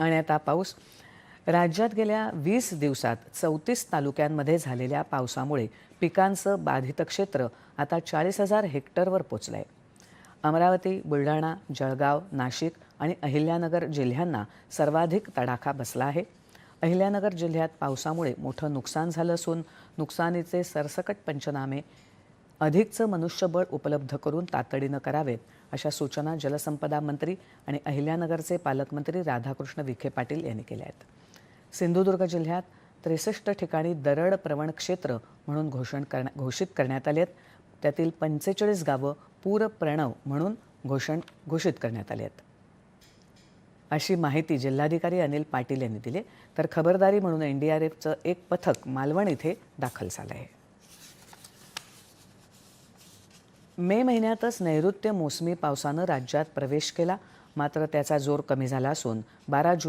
आणि आता पाऊस. राज्यात गेल्या वीस दिवसात चौतीस तालुक्यांमध्ये झालेल्या पावसामुळे पिकांचं बाधित क्षेत्र आता चाळीस हजार हेक्टरवर पोचलं आहे अमरावती बुलढाणा जळगाव नाशिक आणि अहिल्यानगर जिल्ह्यांना सर्वाधिक तडाखा बसला आहे. अहिल्यानगर जिल्ह्यात पावसामुळे मोठं नुकसान झालं असून नुकसानीचे सरसकट पंचनामे अधिकचं मनुष्यबळ उपलब्ध करून तातडीनं करावेत अशा सूचना जलसंपदा मंत्री आणि अहिल्यानगरचे पालकमंत्री राधाकृष्ण विखे पाटील यांनी केल्या आहेत. सिंधुदुर्ग जिल्ह्यात त्रेसष्ट ठिकाणी दरड प्रवण क्षेत्र म्हणून घोषण करण्या घोषित करण्यात आले आहेत. त्यातील पंचेचाळीस गावं पूर प्रणव म्हणून घोषण घोषित करण्यात आली आहेत. अशी माहिती जिल्हाधिकारी अनिल पाटील यांनी दिली तर खबरदारी म्हणून एनडीआरएफचं एक पथक मालवण इथे दाखल झालं आहे. मे महिन्यातच नैऋत्य मोसमी पावसानं राज्यात प्रवेश केला. मात्र त्याचा जोर कमी झाला असून बारा जून